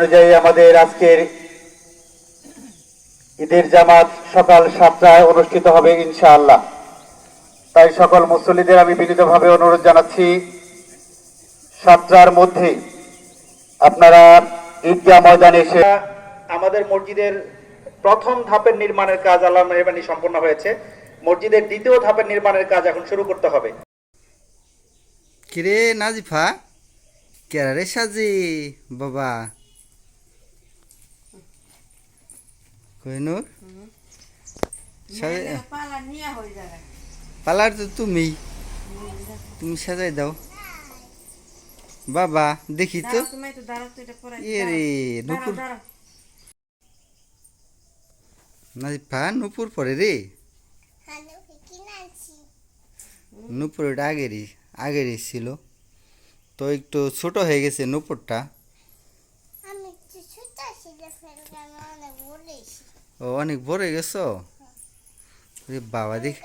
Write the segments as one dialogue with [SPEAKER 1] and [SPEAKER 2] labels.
[SPEAKER 1] অনুযায়ী আমাদের আজকের ঈদের জামাত সকাল সাতটায় অনুষ্ঠিত হবে ইনশাআল্লাহ। তাই সকল মুসল্লিদের আমি বিনীতভাবে অনুরোধ জানাচ্ছি, সাতটার মধ্যে আপনারা ঈদগাহ ময়দানে এসে আমাদের মসজিদের প্রথম ধাপের নির্মাণের কাজ আল্লাহ মেহরবানি সম্পন্ন হয়েছে। মসজিদের দ্বিতীয় ধাপের নির্মাণের কাজ এখন শুরু করতে হবে।
[SPEAKER 2] কিরে নাজিফা? কেরা রে সাজি? বাবা
[SPEAKER 3] যাবে।
[SPEAKER 2] পালার তো তুমি। তুমি সাজাই দাও। বাবা দেখি তো।
[SPEAKER 3] দাঁড়াও, তুমি একটু দাঁড়াও তো এটা পরে
[SPEAKER 2] রে
[SPEAKER 3] দাঁড়াও,
[SPEAKER 2] নুপুর নাজিফা নুপুর পরে রে। নুপুর ওটা আগেরই আগেরই ছিল। তো একটু ছোট হয়ে গেছে নুপুরটা। ও অনেক বড় হয়ে গেছো? বাবা দেখি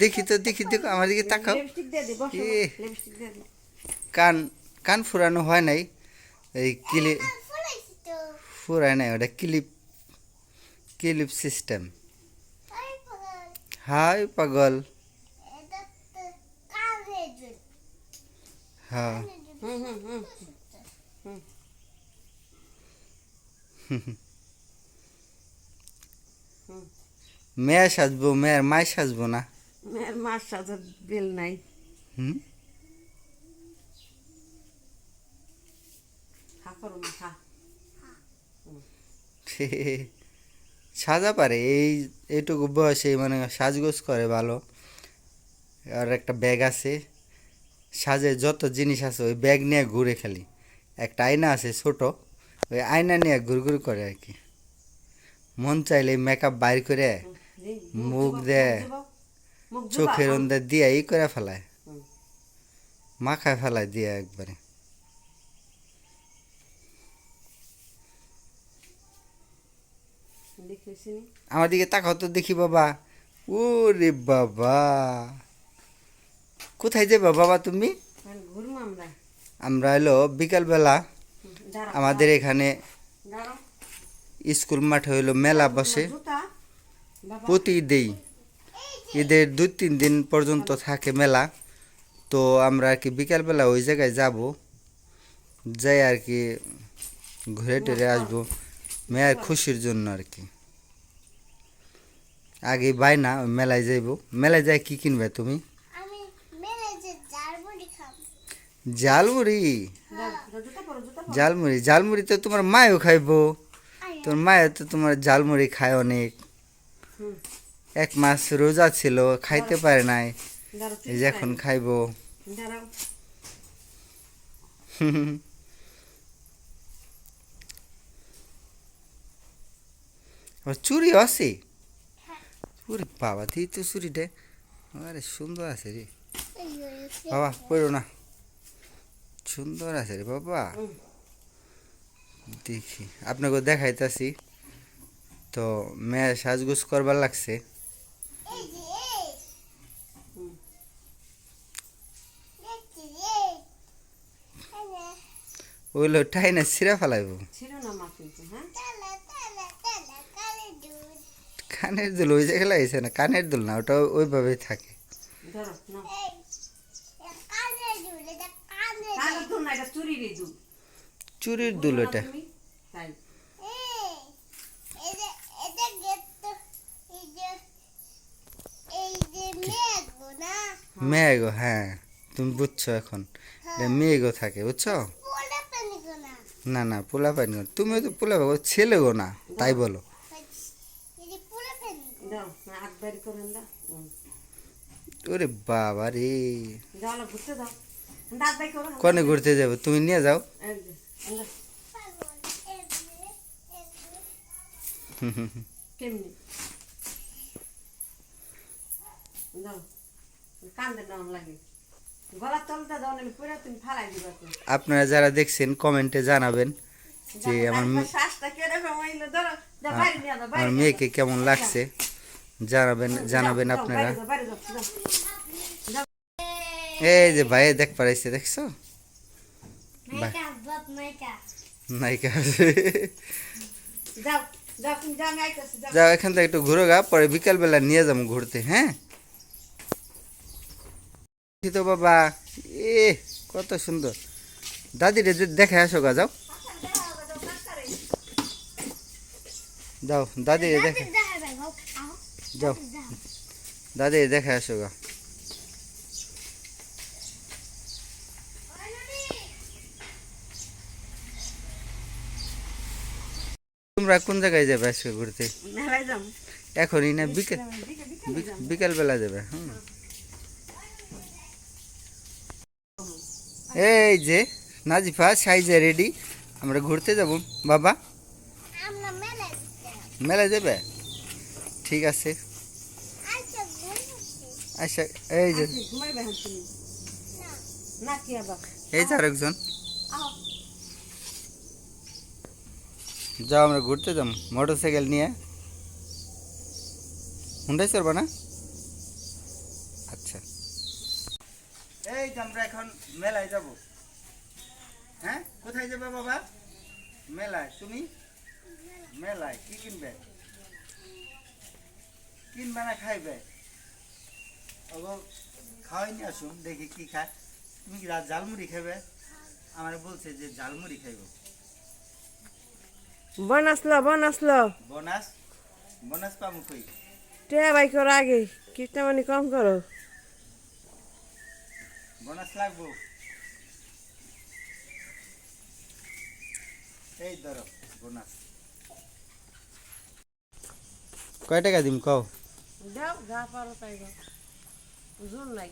[SPEAKER 2] দেখি তো দেখি দেখো আমার দিকে তাকাও।
[SPEAKER 3] লিপস্টিক দিয়ে দি বসো
[SPEAKER 2] এ।
[SPEAKER 3] লিপস্টিক দিয়ে দি।
[SPEAKER 2] কান কান ফুরানো হয় নাই। এই ক্লিপ ফুরায় নাই ওটা ক্লিপ ক্লিপ সিস্টেম। হাই পাগল। হ্যাঁ।
[SPEAKER 3] হুম। হুম হুম।
[SPEAKER 2] মেয়ে সাজবো মেয়ের মায় সাজবো না?
[SPEAKER 3] মেয়ের মার সাজার বিল নাই।
[SPEAKER 2] হুম? সাজা পারে এই এইটুকু বয়সে মানে সাজগোজ করে ভালো। আর একটা ব্যাগ আছে সাজে যত জিনিস আছে ওই ব্যাগ নিয়ে ঘুরে খালি। একটা আয়না আছে ছোট ওই আয়না নিয়ে ঘুরঘুর করে আর কি। মন চাইলে মেকআপ বাইর করে মুখ দে চোখের। অন্দর দিয়ে ই করে ফেলায়। মাখায় ফেলায় দিয়ে একবারে। আমার দিকে তাকাও তো দেখি বাবা। ও রে বাবা। কোথায় যাবে বাবা তুমি?
[SPEAKER 3] আমরা।
[SPEAKER 2] এলো বিকালবেলা আমাদের এখানে। স্কুল মাঠে হইল মেলা বসে। প্রতি ঈদেই ঈদের দুই তিন দিন পর্যন্ত থাকে মেলা। তো আমরা আর কি বিকালবেলা ওই জায়গায় যাব। যাই আর কি ঘুরে টুরে আসব। মেয়ের খুশির জন্য আর কি। আগে বাই না ওই মেলায় যাইব। মেলায় যাই কি কিনবে তুমি?
[SPEAKER 4] আমি মেরে যে
[SPEAKER 2] জালমুড়ি জালমুড়ি জালমুড়ি তো তোমার মায়ও খাইবো। তোর মায়ের তো তোমার ঝালমুড়ি খায় অনেক।
[SPEAKER 3] হুম।
[SPEAKER 2] এক মাস রোজা ছিল খাইতে পারে নাই। এই যে এখন খাইবো। চুরি আছে? ওরে বাবা তুই তো চুরিটা। আরে সুন্দর আছে রে। বাবা পড়ো না। সুন্দর আছে রে বাবা। দেখি আপনাকে দেখাইতাছি। তো মেয়ে সাজগুজ করবার লাগছে। ওইলো টাই না ছিঁড়া ফেলাইব। কানের দুল ওই জায়গায় লাগিয়েছে না কানের দুল না ওটা ওইভাবেই থাকে।
[SPEAKER 3] কালো দুল এটা চুরি রে দুল
[SPEAKER 2] চুরির দুল
[SPEAKER 3] বুঝো না
[SPEAKER 2] ওটা
[SPEAKER 3] তুমি? তাই
[SPEAKER 4] এই এটা এটা গেট তো এই যে এই যে মেঘ
[SPEAKER 2] মেয়েগো হ্যাঁ তুমি বুঝছ এখন। এটা মেয়েগো থাকে বুঝছ?
[SPEAKER 4] না
[SPEAKER 2] না পোলা পানি গো। তুমিও তো পোলা পাবো ছেলে গো না তাই বলো।
[SPEAKER 3] হুম।
[SPEAKER 2] ওরে বাবা রে। কনে ঘুরতে যাব? তুমি নিয়ে যাও।
[SPEAKER 3] এই যে, কান্দে দাও লাগে। গলার তলটা দাও না পুরো তুমি ফালাই দিবা তো।
[SPEAKER 2] আপনারা যারা দেখছেন কমেন্টে জানাবেন যে আমার মে-
[SPEAKER 3] শ্বাসটা কীরকম হইল? ধরো দাও বাইরে নিয়ে দাও বাইরে
[SPEAKER 2] আমার
[SPEAKER 3] নিয়ে
[SPEAKER 2] মেয়েকে কেমন লাগছে? জানাবেন
[SPEAKER 3] দাও।
[SPEAKER 2] জানাবেন
[SPEAKER 3] দাও,
[SPEAKER 2] আপনারা।
[SPEAKER 3] বাইরে দাও, বাইরে দাও, দাও।
[SPEAKER 2] এই যে ভাই দেখ পারাইছে দেখছ? বাহ।
[SPEAKER 4] মেকা বাপ মেকা
[SPEAKER 2] নায়িকা আছে
[SPEAKER 3] যাও যাও তুমি যাও আমি আইতেছি যাও।
[SPEAKER 2] যাও এখান থেকে একটু ঘুরে গা পরে বিকালবেলা নিয়ে যাব ঘুরতে হ্যাঁ? এই তো বাবা এ কত সুন্দর। দাদিরে দেখে আসো গা যাও। যাও দাদিরে দেখে। যাও। দাদিরে দেখে আসো গা। তোমরা কোন জায়গায় যাবে আজকে ঘুরতে? এখনই না বিকেল
[SPEAKER 3] বিকে বিকে
[SPEAKER 2] বেলা যাবে হুম। এই যে নাজিফা সাইজে রেডি আমরা ঘুরতে যাব। বাবা?
[SPEAKER 4] মেলায়
[SPEAKER 2] মেলা যাবে। ঠিক আছে।
[SPEAKER 4] আচ্ছা
[SPEAKER 2] আচ্ছা এই যে।
[SPEAKER 3] ঘুমাইবে তুমি না। কি আবার?
[SPEAKER 2] এই যে আরেকজন। যাও আমরা ঘুরতে যাব। মোটর সাইকেল নিয়ে। হুন্ডাই চড়বা না আচ্ছা এই যে আমরা এখন মেলায় যাব। হ্যাঁ? কোথায় যাবে বাবা? মেলায়। তুমি? মেলায়। কি কিনবে? কিনবে না খাইবে? ওগো খাওয়াইনি আসুন দেখি কি খায়। তুমি কি রাত ঝালমুড়ি খাবে আমার বলছে যে ঝালমুড়ি খাইব।
[SPEAKER 3] বন আসলো বন আসলো
[SPEAKER 2] বোনাস? বোনাস পাবো কই?
[SPEAKER 3] টে ভাই করো আগে কিটা মানে কম করো।
[SPEAKER 2] বোনাস লাগবো। এই ধরো বোনাস। কয় টাকা দিম কও?
[SPEAKER 3] যাও যা পারো তাই যাও জোর নাই।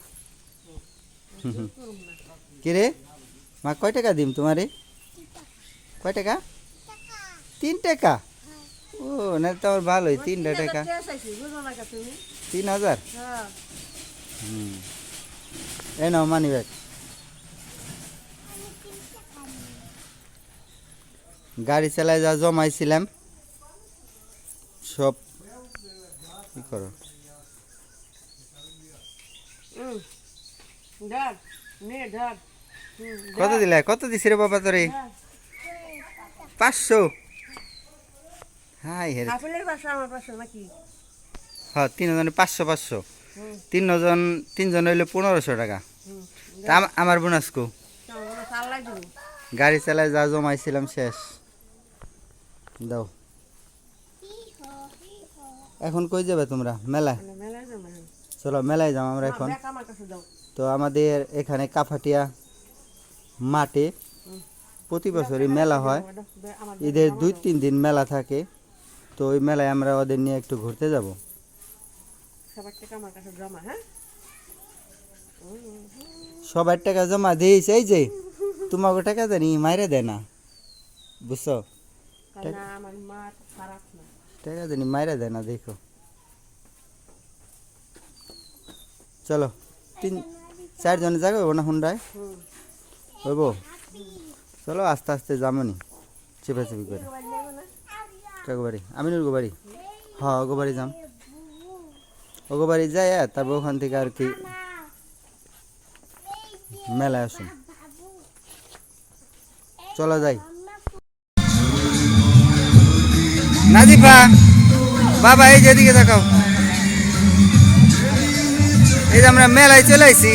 [SPEAKER 2] কি রে? মা কয় টাকা দিম তোমারে? কয় টাকা? তিন টাকা? ও না তো আমার ভালোই তিনটা টাকা। তিন হাজার?
[SPEAKER 3] হ্যাঁ।
[SPEAKER 2] হুম। এই নাও মানি ব্যাগ গাড়ি চালায় যা জমাইছিলাম। সব কি করো? কত দিলে? কত দিছি রে বাবা তোরে?
[SPEAKER 3] ধর।
[SPEAKER 2] পাঁচশো। হাই হে হ্যাঁ তিনজনে পাঁচশো পাঁচশো। তিনজন তিনজন হইলে পনেরোশো টাকা। আমার বোনাস কো গাড়ি চালায় যা জমাইছিলাম শেষ। দাও। এখন কই যাবে তোমরা? মেলায়?
[SPEAKER 3] মেলায় যাব
[SPEAKER 2] চলো মেলায় যাও আমরা এখন। তো আমাদের এখানে কাফাটিয়া মাঠে প্রতি বছরই মেলা হয়। ঈদের দুই তিন দিন মেলা থাকে। তো ওই মেলায় আমরা ওদের নিয়ে একটু ঘুরতে যাব।
[SPEAKER 3] সবার টাকা আমার কাছে জমা হ্যাঁ?
[SPEAKER 2] সবার টাকা জমা দিয়েছ এই যে তোমাকে টাকা জানি মাইরে দেয় না। বুঝছ? টাকা জানি মাইরে দেয় না দেখো। চলো তিন চারজনে যাবে না হুন্ডায়? হইব। চলো আস্তে আস্তে যামনি। চেপে চেপে করে।
[SPEAKER 3] বাড়ি যাব না
[SPEAKER 2] কাকু বাড়ি আমিনুর গো হ্যাঁ ওগো যাম। ওগো বাড়ি যাই তারপর ওখান থেকে আর কি মেলায় আসুন। চলো যাই। নাজিফা, বাবা, এই যেদিকে দেখাও। এই যে আমরা মেলায় চলে আইছি।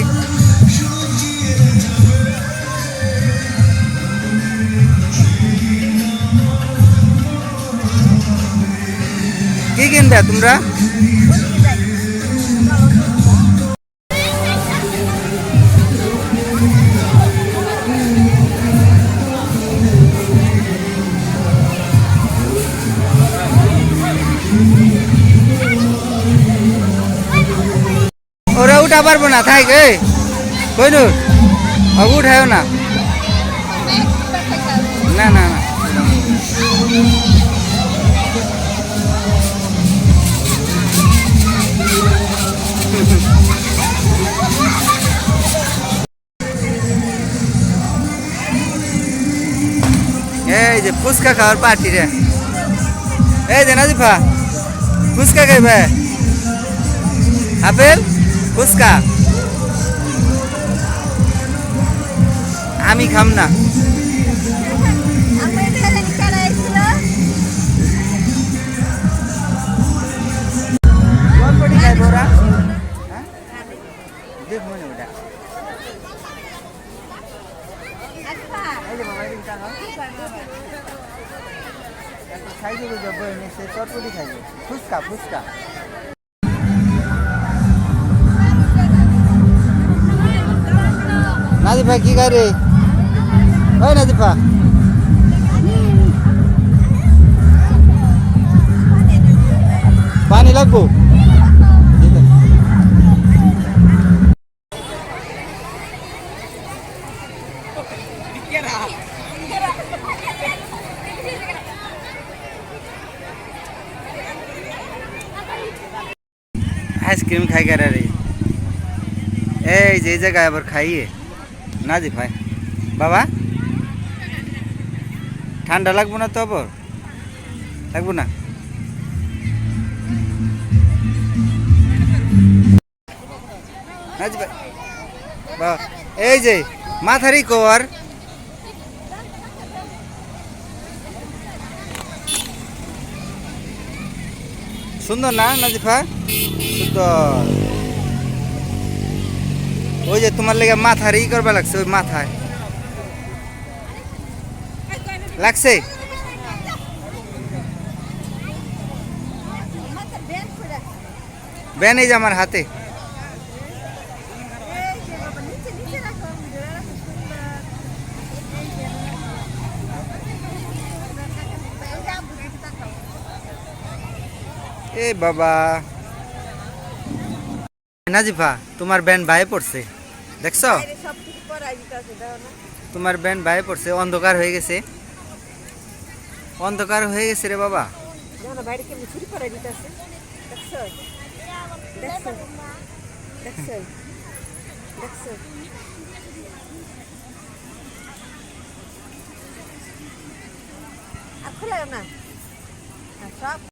[SPEAKER 2] কি কিনবে তোমরা? উঠা পারব না থাক এ কইনুর অবু উঠায়ও না না না না এই যে ফুচকা খাওয়ার পার্টি রে এই যে নাজিফা ফুচকা খাইবে আপেল ফুচকা? আমি খাম না। খাইছো খাইছো। ফুচকা ফুচকা। নাদিফা কি খাই রে ওই নাদিফা পানি লাগবো আইসক্রিম খাই কারা রে এই যে এই জায়গায় আবার খাইয়ে না দি ভাই। বাবা? ঠান্ডা লাগবো না তো আবার? লাগবো না? ভাই। এই যে মাথারি কর। সুন্দর না নাজিফা সুন্দর। ওই যে তোমার লেগে মাথার ই করবা লাগছে, ওই মাথায়। লাগছে? ব্যান এই যে আমার হাতে। এ বাবা। নাজিফা, তোমার ব্যান ভাই পড়ছে। দেখছো
[SPEAKER 3] সব কিছু করাই দিতে আছে দেখো না
[SPEAKER 2] তোমার ব্যান ভাই পড়ছে অন্ধকার হয়ে গেছে অন্ধকার হয়ে গেছে রে বাবা
[SPEAKER 3] দেখো না বাইরে কেমনি ছুরি করাই দিতে আছে দেখছো দেখছো দেখছো দেখছো আর খোলা না আর সব